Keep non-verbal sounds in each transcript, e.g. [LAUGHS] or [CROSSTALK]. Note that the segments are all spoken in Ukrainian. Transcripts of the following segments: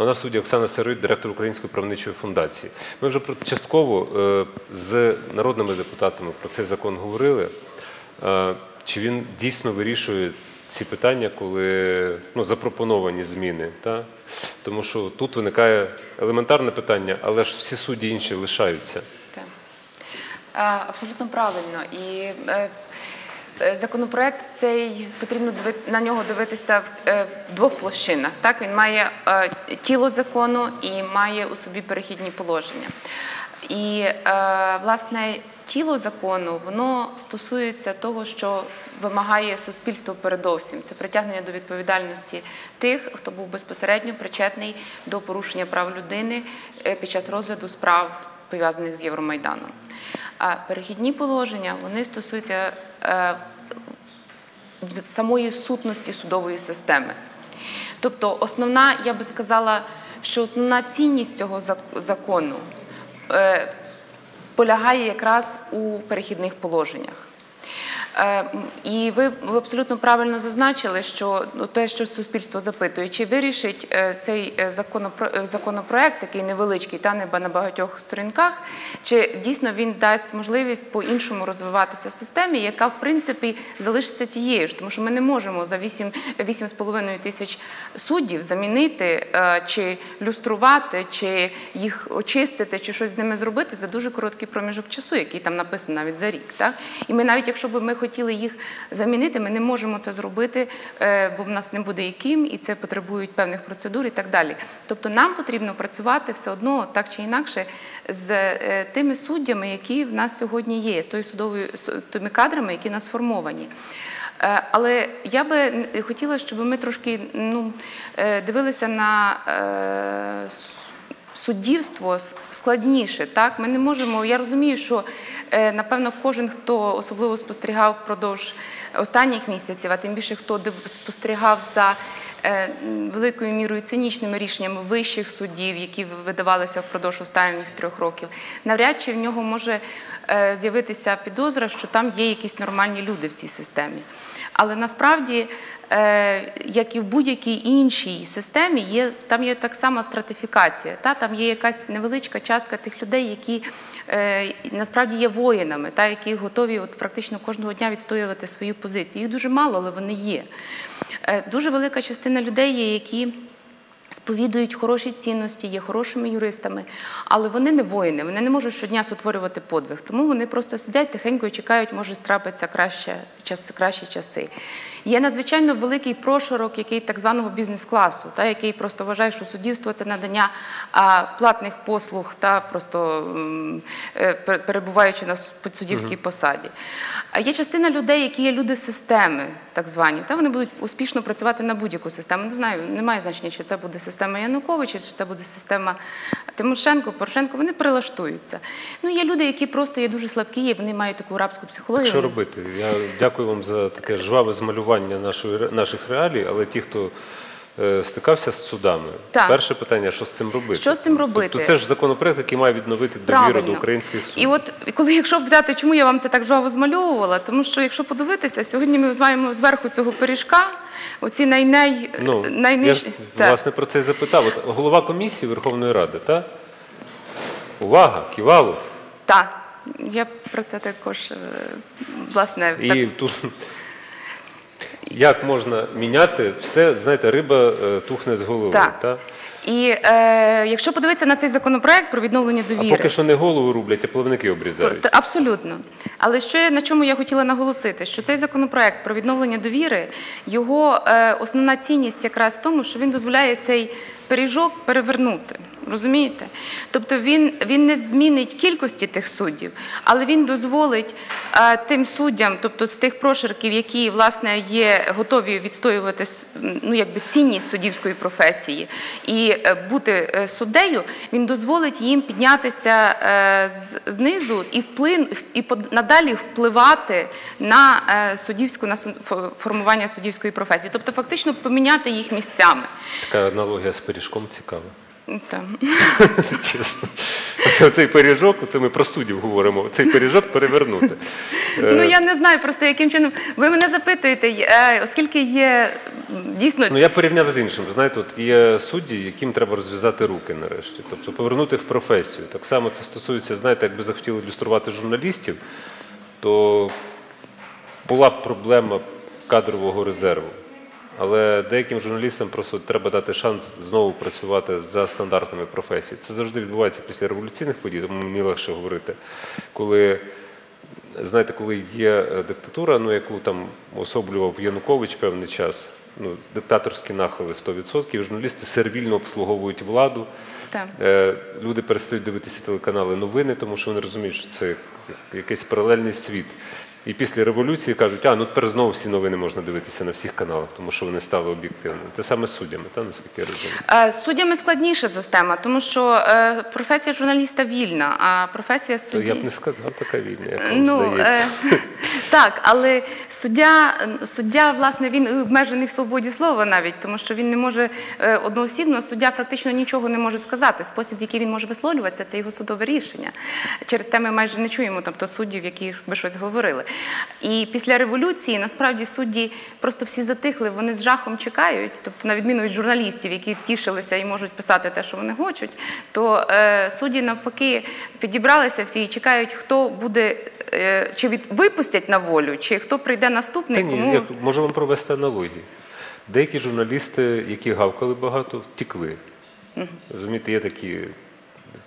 У нас судді Оксана Сироїд, директор Української правничої фундації. Ми вже частково е, з народними депутатами про цей закон говорили. Е, Чи він дійсно вирішує ці питання, коли ну, запропоновані зміни? Та? Тому що тут виникає елементарне питання, але ж всі судді інші лишаються. Абсолютно правильно. І е, законопроект цей потрібно на нього дивитися в, е, двох площинах. Так він має е, тіло закону і має у собі перехідні положення. І е, власне тіло закону воно стосується того, що вимагає суспільство передовсім. Це притягнення до відповідальності тих, хто був безпосередньо причетний до порушення прав людини е, під час розгляду справ пов'язаних з Євромайданом. А перехідні положення вони стосуються е, самої сутності судової системи. Тобто, основна, я би сказала, що основна цінність цього закону е, полягає якраз у перехідних положеннях. Е, І ви, абсолютно правильно зазначили, що ну, те, що суспільство запитує, чи вирішить е, цей е, законопро- законопроект, такий невеличкий, та не ба- на багатьох сторінках, чи дійсно він дасть можливість по-іншому розвиватися системі, яка в принципі залишиться тією ж, тому що ми не можемо за 8,5 тисяч суддів замінити чи люструвати, чи їх очистити, чи щось з ними зробити за дуже короткий проміжок часу, який там написано навіть за рік. І ми навіть якщо б ми хотіли їх замінити, ми не можемо це зробити, е, бо в нас не буде яким, і це потребують певних процедур і так далі. Тобто нам потрібно працювати все одно так чи інакше з е, тими суддями, які в нас сьогодні є, з тою судовою тими кадрами, які нас сформовані. Е, Але я би хотіла, щоб ми трошки ну, дивилися на суддівство складніше. Так? Ми не можемо. Я розумію, що е, напевно кожен, хто особливо спостерігав впродовж останніх місяців, а тим більше хто спостерігав за великою мірою цинічними рішеннями вищих суддів, які видавалися впродовж останніх трьох років, навряд чи в нього може е, з'явитися підозра, що там є якісь нормальні люди в цій системі. Але насправді, е, як і в будь-якій іншій системі, там є так само стратифікація. Та? Там є якась невеличка частка тих людей, які е, насправді є воїнами, які готові от, практично кожного дня відстоювати свою позицію. Їх дуже мало, але вони є. Е, дуже велика частина людей є, які сповідують хороші цінності, є хорошими юристами, але вони не воїни, вони не можуть щодня сотворювати подвиг. Тому вони просто сидять тихенько і чекають, може страпиться краще, кращі часи. Є надзвичайно великий прошарок, який так званого бізнес-класу, та, який просто вважає, що суддівство це надання а, платних послуг та просто е, перебуваючи на с- підсуддівській посаді. А є частина людей, які є люди системи, так звані, та вони будуть успішно працювати на будь-яку систему. Не знаю, немає значення, чи це буде система Януковича, чи це буде система Тимошенко, Порошенко. Вони прилаштуються. Ну є люди, які просто є дуже слабкі, і вони мають таку рабську психологію. Що робити? Я дякую вам за таке жваве змалювання нашої, наших реалій, але ті, хто е, стикався з судами, Так. перше питання, що з цим робити? Що з цим робити? Тобто це ж законопроект, який має відновити довіру до українських судів. І от коли, якщо взяти, чому я вам це так жваво змальовувала, тому що якщо подивитися, сьогодні ми маємо зверху цього пиріжка, оці най-най, Ну, я найнижчі. Так. власне про це і запитав. От голова комісії Верховної Ради, та? Увага, Ківалов. Так, я про це також, е, власне, так, тут як можна міняти все, знаєте, риба е, тухне з голови. Так. Та? і е, якщо подивитися на цей законопроект про відновлення А довіри. поки що не голову рублять, а плавники обрізають. Абсолютно. Але що я, на чому я хотіла наголосити, що цей законопроект про відновлення довіри, його е, основна цінність якраз в тому, що він дозволяє цей пиріжок перевернути. Розумієте? Тобто він, він не змінить кількості тих суддів, але він дозволить е, тим суддям, тобто з тих прошарків, які власне є готові відстоювати ну, якби цінність суддівської професії і е, бути е, суддею, він дозволить їм піднятися е, з- знизу і вплин і под- надалі впливати на е, суддівську на формування суддівської професії, тобто фактично поміняти їх місцями. Така аналогія з пиріжком цікава. [LAUGHS] Чесно. Цей пиріжок, це ми про суддів говоримо, цей пиріжок перевернути. Е, Ну я не знаю просто яким чином. Ви мене запитуєте, е, оскільки є дійсно Ну я порівняв з іншим. Знаєте, от є судді, яким треба розв'язати руки нарешті, тобто повернути в професію. Так само це стосується, знаєте, якби захотіли ілюструвати журналістів, то була б проблема кадрового резерву. Але деяким журналістам просто треба дати шанс знову працювати за стандартами професії. Це завжди відбувається після революційних подій, тому мені легше говорити. Коли, знаєте, коли є е, диктатура, ну яку там особлював Янукович певний час, ну, диктаторські нахили 100%, журналісти сервільно обслуговують владу. Так. Е, Люди перестають дивитися телеканали новини, тому що вони розуміють, що це якийсь паралельний світ. І після революції кажуть, а ну тепер знову всі новини можна дивитися на всіх каналах, тому що вони стали об'єктивними. Те саме з суддями, та наскільки я розумію. Е, суддями складніша система, тому що е, професія журналіста вільна, а професія То я б не сказав така вільна, як вам Ну, здається. Так, але суддя, суддя, власне, він обмежений в свободі слова навіть, тому що він не може е, одноосібно, суддя практично нічого не може сказати. Спосіб, в який він може висловлюватися, це його судове рішення. Через те ми майже не чуємо тобто, суддів, які би щось говорили. І після революції насправді судді просто всі затихли, вони з жахом чекають, тобто, на відміну від журналістів, які втішилися і можуть писати те, що вони хочуть, то е, судді навпаки підібралися всі і чекають, хто буде. е, Чи від випустять на волю, чи хто прийде Та наступний, ні, кому я можу вам провести аналогію. Деякі журналісти, які гавкали багато, втікли. Розумієте, є такі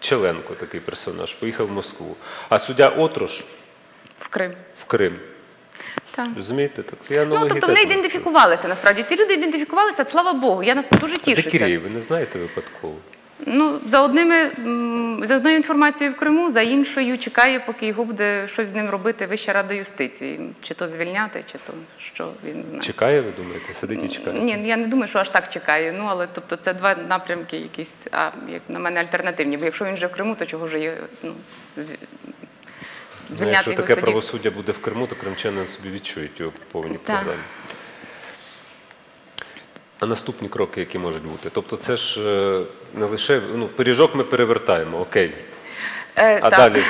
Челенко, такий персонаж, поїхав в Москву. А суддя Отрош в Крим. в Крим. Так. Розумієте? Так, я Ну тобто вони ідентифікувалися насправді. Ці люди ідентифікувалися, слава Богу. Я насправді дуже Де тішуся. Кирій, ви не знаєте випадково? Ну, за одними за одною інформацією в Криму, за іншою чекає, поки його буде щось з ним робити Вища рада юстиції. Чи то звільняти, чи то що він знає. Чекає, ви думаєте? Сидить і чекає? Ні, я не думаю, що аж так чекає. Ну але тобто це два напрямки, якісь, а як на мене, альтернативні. Бо якщо він вже в Криму, то чого ж є ну, з- Ну, якщо його таке судів? правосуддя буде в Криму, то кримчани собі відчують його по повній програмі. А наступні кроки, які можуть бути? Тобто, це ж е, не лише ну, пиріжок ми перевертаємо, окей. Е, А так. далі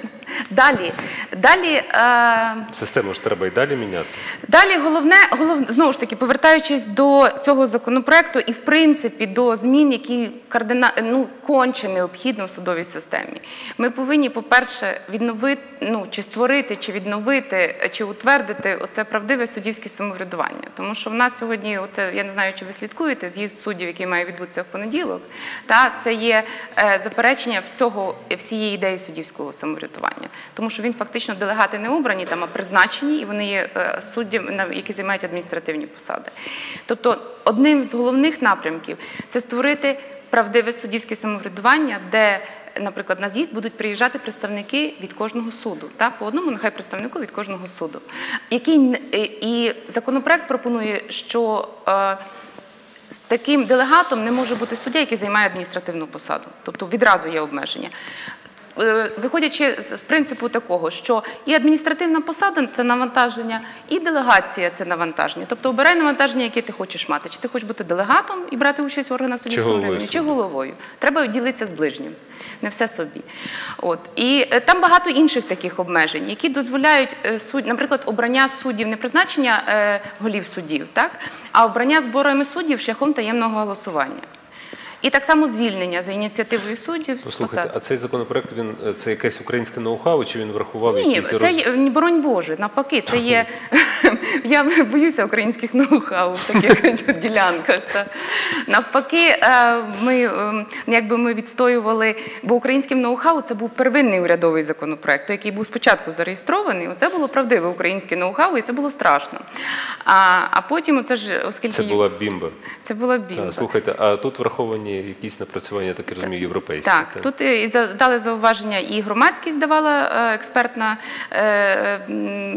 [LAUGHS] Далі, далі е, систему ж треба і далі міняти. Далі головне, голов, знову ж таки, повертаючись до цього законопроекту і в принципі до змін, які кардина, ну, конче необхідно в судовій системі. Ми повинні, по-перше, відновити, ну, чи створити, чи відновити, чи утвердити оце правдиве суддівське самоврядування. Тому що в нас сьогодні, от я не знаю, чи ви слідкуєте, з'їзд суддів, який має відбутися в понеділок, та це є е, заперечення всього всієї ідеї суддівського самоврядування. Тому що він фактично делегати не обрані, там, а призначені, і вони є е, суддями, які займають адміністративні посади. Тобто, одним з головних напрямків це створити правдиве суддівське самоврядування, де, наприклад, на з'їзд будуть приїжджати представники від кожного суду, та по одному нехай представнику від кожного суду. Який і законопроект пропонує, що е, з таким делегатом не може бути суддя, який займає адміністративну посаду. Тобто відразу є обмеження. Е, Виходячи з принципу такого, що і адміністративна посада це навантаження, і делегація це навантаження. Тобто обирай навантаження, яке ти хочеш мати. Чи ти хочеш бути делегатом і брати участь в органах суддівського рівня, чи головою. Треба ділитися з ближнім, не все собі. От. І е, там багато інших таких обмежень, які дозволяють е, суд, наприклад, обрання суддів, не призначення голів суддів, так? а обрання зборами суддів шляхом таємного голосування. І так само звільнення за ініціативою суддів з посад. а цей законопроект він е, це якесь українське ноу-хау, чи він врахував Ні, якісь це роз- є, боронь Боже, навпаки, це є. [LAUGHS] [LAUGHS] Я боюся українських ноу-хау в таких [LAUGHS] ділянках. Та. Навпаки, е, ми ем, якби ми відстоювали, бо українським ноу-хау це був первинний урядовий законопроект, який був спочатку зареєстрований. Оце було правдиве українське ноу-хау, і це було страшно. А, а потім, оце ж, оскільки Це була бімба. це була бімба. Так, слухайте, а тут враховані якісь напрацювання, так я розумію, європейські. Так, тут і дали зауваження, і громадськість давала е, експертна е,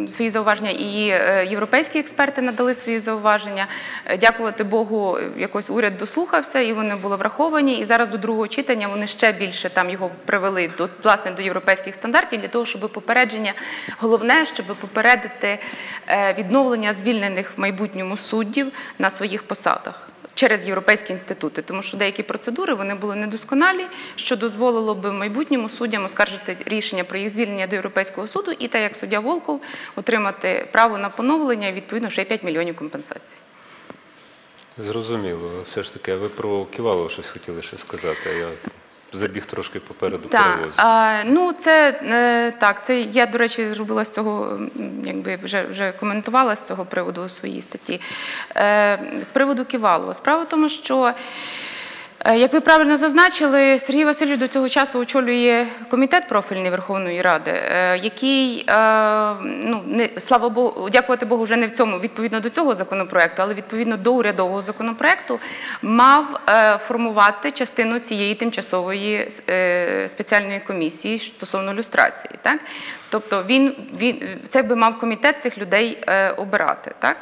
свої зауваження, і е, європейські експерти надали свої зауваження. Е, Дякувати Богу, якось уряд дослухався, і вони були враховані. І зараз до другого читання вони ще більше там його привели до власне до європейських стандартів для того, щоб попередження головне, щоб попередити е, відновлення звільнених в майбутньому суддів на своїх посадах. Через європейські інститути, тому що деякі процедури вони були недосконалі, що дозволило би майбутньому суддям оскаржити рішення про їх звільнення до Європейського суду, і так як суддя Волков отримати право на поновлення і відповідно ще й 5 мільйонів компенсацій. Зрозуміло. Все ж таки, ви про Ківалова щось хотіли ще сказати, а я забіг трошки попереду Так, перевозу. а, ну це е, так. Це я, до речі, зробила з цього, якби вже вже коментувала з цього приводу у своїй статті. Е, з приводу Ківалова. Справа в тому, що. Е, Як ви правильно зазначили, Сергій Васильович до цього часу очолює комітет профільний Верховної Ради, е, який, е, ну не слава Богу, дякувати Богу, вже не в цьому відповідно до цього законопроекту, але відповідно до урядового законопроекту, мав формувати частину цієї тимчасової спеціальної комісії стосовно люстрації. Так? Тобто він, він це би мав комітет цих людей обирати. Так?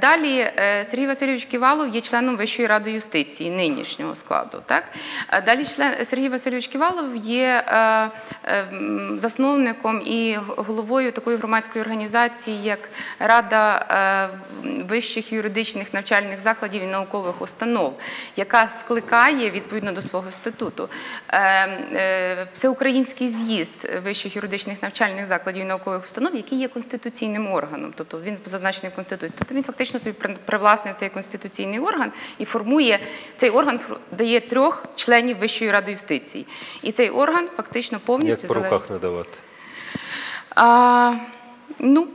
Далі Сергій Васильович Ківалов є членом Вищої ради юстиції нинішнього складу. Так? Е, Далі член Сергій Васильович Ківалов є е, е, засновником і головою такої громадської організації, як Рада вищих юридичних навчальних закладів і наукових установ, яка скликає відповідно до свого статуту всеукраїнський з'їзд вищих юридичних навчальних закладів і наукових установ, який є конституційним органом, тобто він зазначений в конституції. Тобто він фактично собі привласнив цей конституційний орган і формує цей орган дає трьох членів Вищої ради юстиції. І цей орган фактично повністю Як по залежить. руках надавати? А, ну,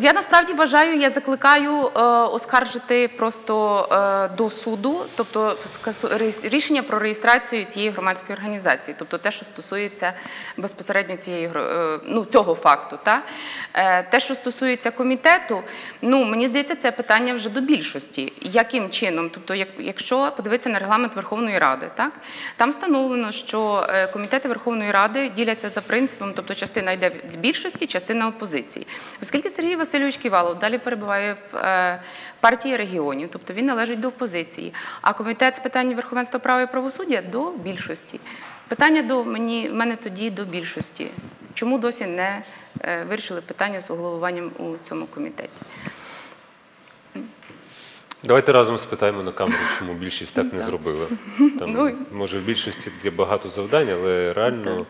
я насправді вважаю, я закликаю е, оскаржити просто е, до суду, тобто рішення про реєстрацію цієї громадської організації, тобто те, що стосується безпосередньо цієї е, ну, цього факту. Та? Те, що стосується комітету, ну мені здається, це питання вже до більшості. Яким чином? Тобто, якщо подивитися на регламент Верховної Ради, так там встановлено, що комітети Верховної Ради діляться за принципом, тобто частина йде більшості, частина опозиції. Оскільки Сергій Васильович Ківалов далі перебуває в е, партії регіонів, тобто він належить до опозиції, а комітет з питань верховенства права і правосуддя до більшості. Питання до мені в мене тоді до більшості. Чому досі не е, вирішили питання з головуванням у цьому комітеті? Давайте разом спитаємо на камеру, чому більшість так не зробила. [LAUGHS] Там, Ну, може, в більшості є багато завдань, але реально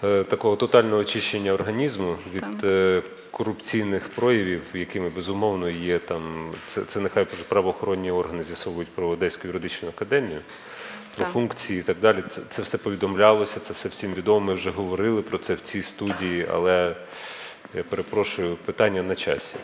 такого тотального очищення організму від е, корупційних проявів, якими безумовно є там, це, це нехай правоохоронні органи з'ясовують про Одеську юридичну академію. Про функції і так далі. Це, це все повідомлялося, це все всім відомо. Ми вже говорили про це в цій студії, але я перепрошую, питання на часі.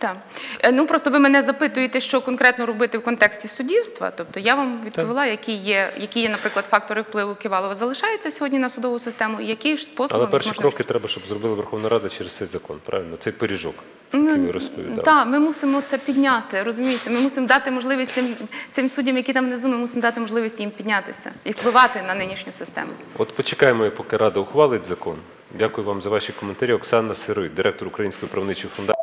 Так. Е, Ну просто ви мене запитуєте, що конкретно робити в контексті суддівства. Тобто я вам відповіла, які є, які є, наприклад, фактори впливу Ківалова залишаються сьогодні на судову систему, і які ж способи Але перші можна кроки треба, щоб зробила Верховна Рада через цей закон, правильно? Цей пиріжок, який. Так, ми мусимо це підняти, розумієте? Ми мусимо дати можливість цим, цим суддям, які там внизу, ми мусимо дати можливість їм піднятися і впливати на нинішню систему. От почекаємо, поки Рада ухвалить закон. Дякую вам за ваші коментарі. Оксана Сируй, директор Української правничої фундації.